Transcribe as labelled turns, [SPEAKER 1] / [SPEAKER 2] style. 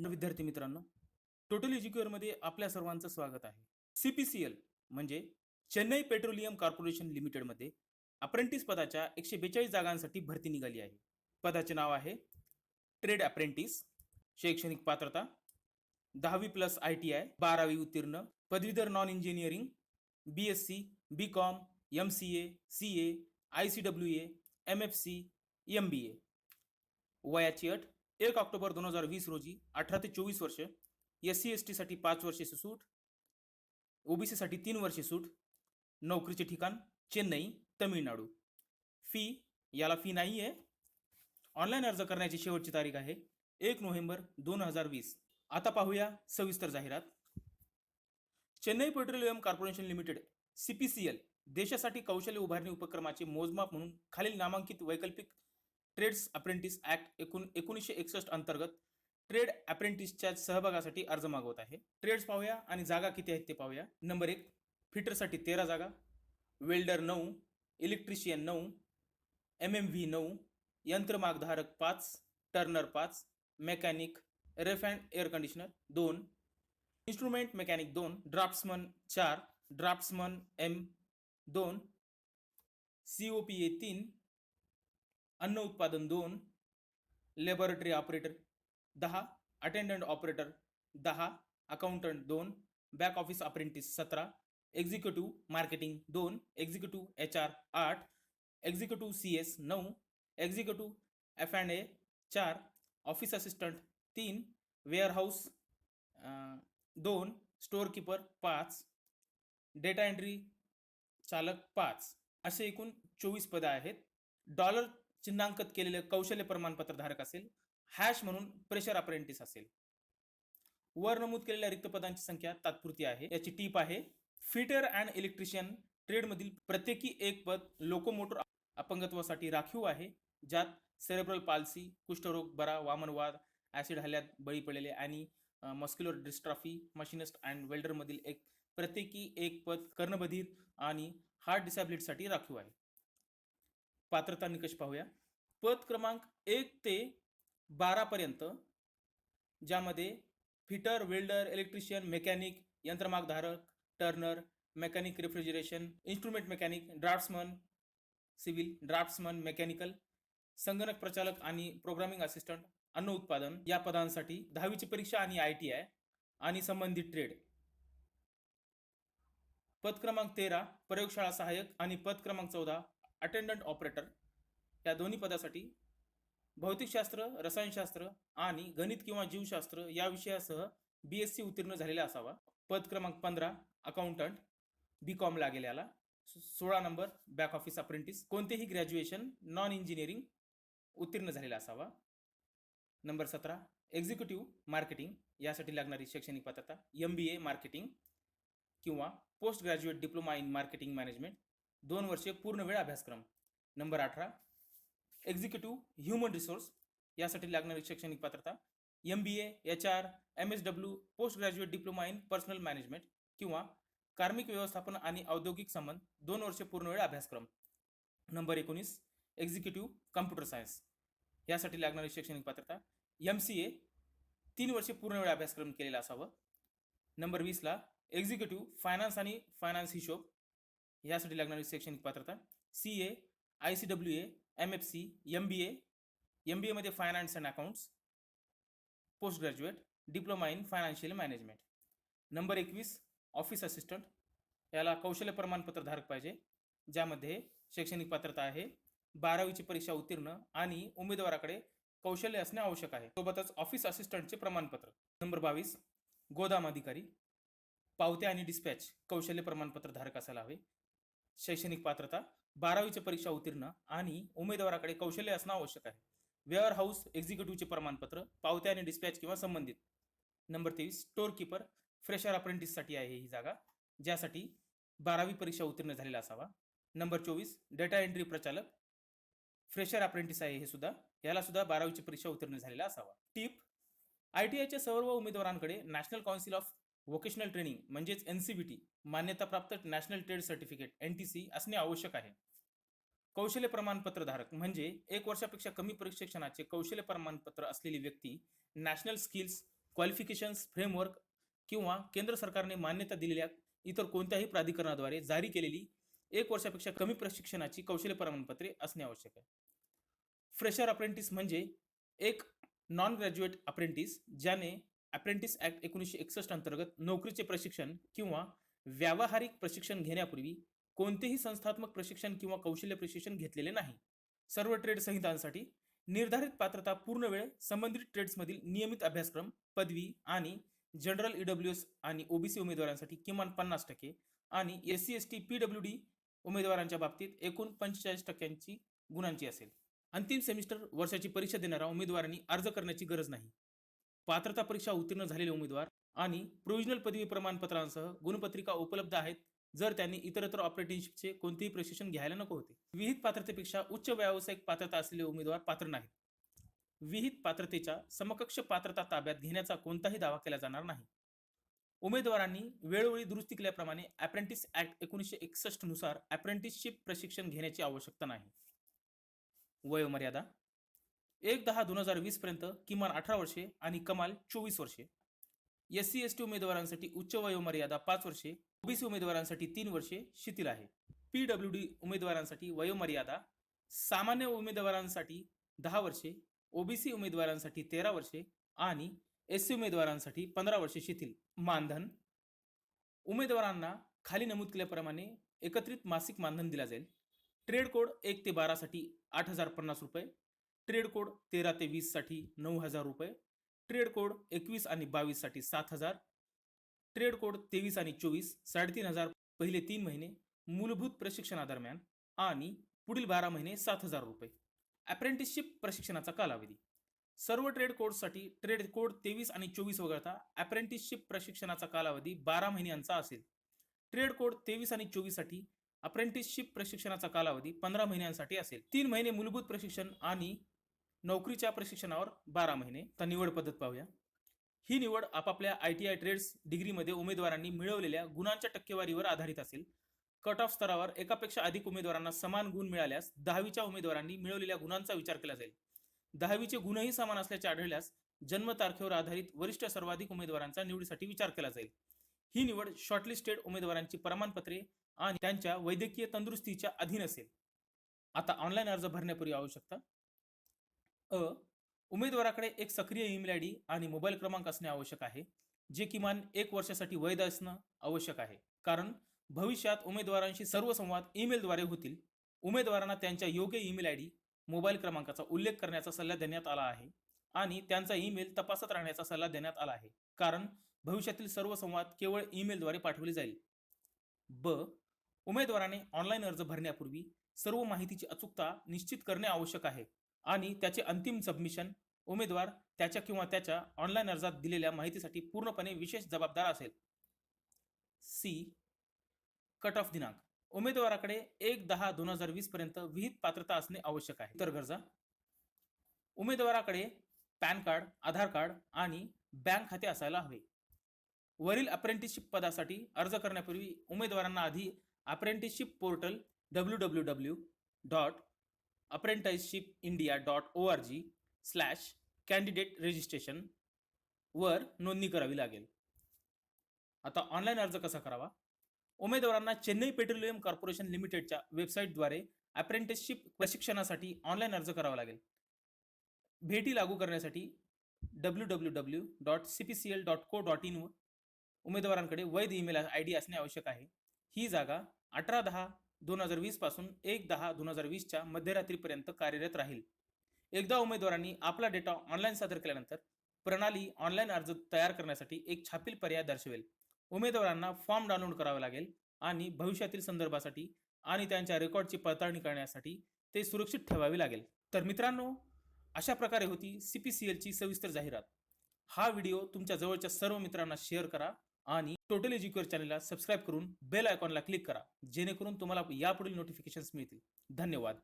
[SPEAKER 1] न विद्यार्थी मित्रांनो? टोटल एज्युक्युअरमध्ये आपल्या सर्वांचं स्वागत आहे. सी पी सी एल म्हणजे चेन्नई पेट्रोलियम कॉर्पोरेशन लिमिटेडमध्ये अप्रेंटिस पदाच्या एकशे बेचाळीस जागांसाठी भरती निघाली आहे. पदाचे नाव आहे ट्रेड अप्रेंटिस शैक्षणिक पात्रता दहावी प्लस आय टी आय बारावी उत्तीर्ण पदवीधर non engineering B S C B com M C A C A I C W A M F C M B A वयाची अट एक ऑक्टोबर दोन हजार वीस रोजी अठरा ते चोवीस वर्ष एस सी एस टीसाठी पाच वर्षाची सूट ओबीसीसाठी तीन वर्षे सूट नोकरीचे ठिकाण चेन्नई तमिळनाडू. फी याला फी नाही आहे ऑनलाईन अर्ज करण्याची शेवटची तारीख आहे एक नोव्हेंबर दोन हजार वीस. आता पाहूया सविस्तर जाहिरात. Chennai petroleum corporation limited C P C L देशासाठी कौशल्य उभारणी उपक्रमाचे मोजमाप म्हणून खालील नामांकित वैकल्पिक ट्रेड्स अप्रेंटिस ॲक्ट एकूण एकोणीसशे एकसष्ट अंतर्गत ट्रेड अप्रेंटिसच्या सहभागासाठी अर्ज मागवत आहे. ट्रेड्स पाहूया आणि जागा किती आहेत ते पाहूया. नंबर एक फिटरसाठी तेरा जागा. वेल्डर नऊ इलेक्ट्रिशियन नऊ एम एम व्ही नऊ यंत्रमागधारक पाच टर्नर पाच mechanic ref and air conditioner दोन इन्स्ट्रुमेंट मेकॅनिक दोन ड्राफ्ट्समन चार ड्राफ्ट्समन एम दोन सी ओ पी ए तीन अन्न उत्पादन दोन लॅबोरेटरी ऑपरेटर दहा अटेंडंट ऑपरेटर दहा अकाउंटंट दोन बॅक ऑफिस अप्रेंटिस सतरा एक्झिक्युटिव्ह मार्केटिंग दोन एक्झिक्युटिव्ह एच आर आठ एक्झिक्युटिव्ह सी एस नऊ एक्झिक्युटिव्ह एफ अँड ए चार ऑफिस असिस्टंट तीन वेअरहाऊस दोन स्टोअर किपर पाच डेटा एंट्री चालक पाच असे एकूण चोवीस पदं आहेत. डॉलर चिन्हांकित केलेले कौशल्य प्रमाणपत्र धारक असेल हॅश म्हणून प्रेशर अप्रेंटिस असेल. वर नमूद केलेल्या रिक्त पदांची संख्या तात्पुरती आहे. याची टीप आहे फिटर अँड इलेक्ट्रिशियन ट्रेडमधील प्रत्येकी एक पद लोकोमोटर अपंगत्वासाठी राखीव आहे ज्यात सेरेब्रल पाल्सी कुष्ठरोग बरा वामनवाद ऍसिड हल्ल्यात बळी पडलेले आणि मस्क्युलर डिस्ट्रॉफी मशिनिस्ट अँड वेल्डरमधील एक प्रत्येकी एक पद कर्णबधीर आणि हार्ट डिसॅबिलिटीसाठी राखीव आहे. पात्रता निकष पाहूया. पद क्रमांक एक ते बारापर्यंत ज्यामध्ये fitter welder electrician mechanic यंत्रमागधारक turner mechanic refrigeration instrument mechanic draughtsman civil draughtsman mechanical संगणक प्रचालक आणि प्रोग्रामिंग असिस्टंट अन्न उत्पादन या पदांसाठी दहावीची परीक्षा आणि आय टी आय आणि संबंधित ट्रेड. पद क्रमांक तेरा प्रयोगशाळा सहाय्यक आणि पद क्रमांक चौदा अटेंडंट ऑपरेटर या दोन्ही पदासाठी भौतिकशास्त्र रसायनशास्त्र आणि गणित किंवा जीवशास्त्र या विषयासह बी एस सी उत्तीर्ण झालेला असावा. पद क्रमांक पंधरा अकाउंटंट बी कॉम लागेल याला. सो- सोळा नंबर बॅक ऑफिस अप्रेंटिस कोणतेही ग्रॅज्युएशन नॉन इंजिनिअरिंग उत्तीर्ण झालेला असावा. नंबर सतरा एक्झिक्युटिव्ह मार्केटिंग यासाठी लागणारी शैक्षणिक पात्रता एम बी ए मार्केटिंग किंवा post graduate diploma in marketing management दोन वर्षे पूर्ण वेळ अभ्यासक्रम. नंबर अठरा एक्झिक्युटिव्ह ह्युमन रिसोर्स यासाठी लागणारी शैक्षणिक पात्रता M B H R M S W post graduate diploma in personnel management किंवा कार्मिक व्यवस्थापन आणि औद्योगिक संबंध दोन वर्षे पूर्ण वेळ अभ्यासक्रम. नंबर एकोणीस एक्झिक्युटिव्ह कम्प्युटर सायन्स यासाठी लागणारी शैक्षणिक पात्रता एम सी ए तीन वर्षे पूर्ण वेळ अभ्यासक्रम केलेला असावं. नंबर वीसला एक्झिक्युटिव्ह फायनान्स आणि फायनान्स हिशोब यासाठी लागणारी शैक्षणिक पात्रता C A I C W A M F C M B A M B एमध्ये finance and accounts post graduate diploma in financial management number एकवीस ऑफिस असिस्टंट याला कौशल्य प्रमाणपत्र धारक पाहिजे ज्यामध्ये शैक्षणिक पात्रता आहे बारावीची परीक्षा उत्तीर्ण आणि उमेदवाराकडे कौशल्य असणे आवश्यक आहे. सोबतच ऑफिस असिस्टंटचे प्रमाणपत्र. नंबर बावीस गोदाम अधिकारी. पावत्या आणि डिस्पॅच कौशल्य प्रमाणपत्र धारक असायला हवे. शैक्षणिक पात्रता बारावीची परीक्षा उत्तीर्ण आणि उमेदवाराकडे कौशल्य असणं आवश्यक आहे. वेअर हाऊस एक्झिक्युटिव्हचे प्रमाणपत्र पावत्या आणि डिस्पॅच किंवा संबंधित. नंबर तेवीस स्टोअर किपर फ्रेशर अप्रेंटिससाठी आहे ही जागा ज्यासाठी बारावी परीक्षा उत्तीर्ण झालेला असावा. नंबर चोवीस डेटा एंट्री प्रचालक फ्रेशर अप्रेंटिस आहे हे सुद्धा याला सुद्धा बारावीची परीक्षा उत्तीर्ण झालेला असावा. टीप आय टी आयच्या सर्व उमेदवारांकडे national council of vocational training म्हणजेच एन सी बी टी मान्यताप्राप्त national trade certificate N T C असणे आवश्यक आहे. कौशल्य प्रमाणपत्र धारक म्हणजे एक वर्षापेक्षा कमी प्रशिक्षणाचे कौशल्य प्रमाणपत्र असलेली व्यक्ती नॅशनल स्किल्स क्वालिफिकेशन्स फ्रेमवर्क किंवा केंद्र सरकारने मान्यता दिलेल्या इतर कोणत्याही प्राधिकरणाद्वारे जारी केलेली एक वर्षापेक्षा कमी प्रशिक्षणाची कौशल्य प्रमाणपत्रे असणे आवश्यक आहे. फ्रेशर अप्रेंटिस म्हणजे एक नॉन ग्रॅज्युएट अप्रेंटिस ज्याने अप्रेंटिस ऍक्ट एकोणीसशे एकसष्ट अंतर्गत नोकरीचे प्रशिक्षण किंवा व्यावहारिक प्रशिक्षण घेण्यापूर्वी कोणतेही संस्थात्मक प्रशिक्षण किंवा कौशल्य प्रशिक्षण घेतलेले नाही. सर्व ट्रेड संहितांसाठी निर्धारित पात्रता पूर्ण वेळ संबंधित ट्रेड्समधील नियमित अभ्यासक्रम पदवी आणि जनरल ईडब्ल्यू एस आणि ओबीसी उमेदवारांसाठी किमान पन्नास टक्के आणि S C S T P W D उमेदवारांच्या बाबतीत एकूण पंचेचाळीस टक्क्यांची गुणांची असेल. अंतिम सेमिस्टर वर्षाची परीक्षा देणाऱ्या उमेदवारांनी अर्ज करण्याची गरज नाही. पात्रता परीक्षा उत्तीर्ण झालेले उमेदवार आणि प्रोव्हिजनल पदवी प्रमाणपत्रांसह गुणपत्रिका उपलब्ध आहेत. जर त्यांनी इतरत्र ऑपरेटिंगशिपचे कोणतेही प्रशिक्षण घ्यायला नको होते. विहित पात्रतेपेक्षा उच्च व्यावसायिक पात्रता असलेले उमेदवार पात्र नाहीत. विहित पात्रतेच्या समकक्ष पात्रता ताब्यात घेण्याचा कोणताही दावा केला जाणार नाही. उमेदवारांनी वेळोवेळी दुरुस्ती केल्याप्रमाणे अप्रेंटिस ऍक्ट एकोणीसशे एकसष्टनुसार अप्रेंटिसशिप प्रशिक्षण घेण्याची आवश्यकता नाही. वयोमर्यादा एक दहा दोन हजार वीस पर्यंत किमान अठरा वर्षे आणि कमाल चोवीस वर्षे. एस सी एस टी उमेदवारांसाठी उच्च वयोमर्यादा पाच वर्षे ओबीसी उमेदवारांसाठी तीन वर्षे शिथिल आहे. पी डब्ल्यू डी उमेदवारांसाठी वयोमर्यादा सामान्य उमेदवारांसाठी दहा वर्षे ओबीसी उमेदवारांसाठी तेरा वर्षे आणि एस सी उमेदवारांसाठी पंधरा वर्षे शिथिल. मानधन उमेदवारांना खाली नमूद केल्याप्रमाणे एकत्रित मासिक मानधन दिला जाईल. ट्रेड कोड एक ते बारासाठी आठ हजार पन्नास रुपये ट्रेड कोड तेरा ते वीससाठी नऊ हजार रुपये. ट्रेड कोड एकवीस आणि बावीससाठी सात हजार. ट्रेड कोड तेवीस आणि चोवीस साडेतीन हजार पहिले तीन महिने मूलभूत प्रशिक्षणादरम्यान आणि पुढील बारा महिने सात हजार रुपये. ॲप्रेंटिसशिप प्रशिक्षणाचा कालावधी. सर्व ट्रेड कोडसाठी ट्रेड कोड तेवीस आणि चोवीस वगळता ॲप्रेंटिसशिप प्रशिक्षणाचा कालावधी बारा महिन्यांचा असेल. ट्रेड कोड तेवीस आणि चोवीससाठी अप्रेंटिसशिप प्रशिक्षणाचा कालावधी पंधरा महिन्यांसाठी असेल. तीन महिने मूलभूत प्रशिक्षण आणि नोकरीच्या प्रशिक्षणावर बारा महिने. तर निवड पद्धत पाहूया. ही निवड आपापल्या आय टी आय ट्रेड्स डिग्रीमध्ये उमेदवारांनी मिळवलेल्या गुणांच्या टक्केवारीवर आधारित असेल. कट ऑफ स्तरावर एकापेक्षा अधिक उमेदवारांना समान गुण मिळाल्यास दहावीच्या उमेदवारांनी मिळवलेल्या गुणांचा विचार केला जाईल. दहावीचे गुणही समान असल्याचे आढळल्यास जन्मतारखेवर आधारित वरिष्ठ सर्वाधिक उमेदवारांचा निवडीसाठी विचार केला जाईल. ही निवड शॉर्टलिस्टेड उमेदवारांची प्रमाणपत्रे आणि त्यांच्या वैद्यकीय तंदुरुस्तीच्या अधीन असेल. आता ऑनलाईन अर्ज भरण्यापूर्वी आवश्यकता? अ उमेदवाराकडे एक सक्रिय ईमेल आय डी आणि मोबाईल क्रमांक असणे आवश्यक आहे जे किमान एक वर्षासाठी वैध असणं आवश्यक आहे. कारण भविष्यात उमेदवारांशी सर्व संवाद ईमेलद्वारे होतील. उमेदवारांना त्यांच्या योग्य ईमेल आय डी मोबाईल क्रमांकाचा उल्लेख करण्याचा सल्ला देण्यात आला आहे आणि त्यांचा ईमेल तपासत राहण्याचा सल्ला देण्यात आला आहे. कारण भविष्यातील सर्व संवाद केवळ ईमेलद्वारे पाठवले जाईल. ब उमेदवाराने ऑनलाईन अर्ज भरण्यापूर्वी सर्व माहितीची अचूकता निश्चित करणे आवश्यक आहे. आणि त्याचे अंतिम सबमिशन उमेदवार त्याच्या किंवा त्याच्या ऑनलाईन अर्जात दिलेल्या माहितीसाठी पूर्णपणे विशेष जबाबदार असेल. सी कट ऑफ दिनांक. उमेदवाराकडे एक दहा दोन हजार वीस पर्यंत विहित पात्रता असणे आवश्यक आहे. इतर गरजा. उमेदवाराकडे पॅन कार्ड आधार कार्ड आणि बँक खाते असायला हवे. वरील अप्रेंटिसशिप पदासाठी अर्ज करण्यापूर्वी उमेदवारांना आधी apprenticeship portal W W W dot apprenticeship India dot O R G slash candidate registration वर नोंदणी करावी लागेल. आता ऑनलाईन अर्ज कसा करावा? उमेदवारांना चेन्नई पेट्रोलियम कॉर्पोरेशन लिमिटेडच्या वेबसाईटद्वारे अप्रेंटिसशिप प्रशिक्षणासाठी ऑनलाईन अर्ज करावा लागेल. भेटी लागू करण्यासाठी W W W dot C P C L dot co dot in उमेदवारांकडे वैध ईमेल आय डी असणे आवश्यक आहे. ही जागा अठरा दहा दोन हजार वीसपासून एक दहा दोन हजार वीसच्या मध्यरात्रीपर्यंत कार्यरत राहील. एकदा उमेदवारांनी आपला डेटा ऑनलाईन सादर केल्यानंतर प्रणाली ऑनलाईन अर्ज तयार करण्यासाठी एक छापील पर्याय दर्शवेल. उमेदवारांना फॉर्म डाउनलोड करावा लागेल आणि भविष्यातील संदर्भासाठी आणि त्यांच्या रेकॉर्डची पडताळणी करण्यासाठी ते सुरक्षित ठेवावे लागेल. तर मित्रांनो अशा प्रकारे होती सी पी सी एलची सविस्तर जाहिरात. हा व्हिडिओ तुमच्या जवळच्या सर्व मित्रांना शेअर करा. आणि टोटल एज्युकेअर चॅनलला सबस्क्राईब करून बेल आयकॉनला क्लिक करा जेणेकरून तुम्हाला यापुढील नोटिफिकेशन्स मिळतील. धन्यवाद.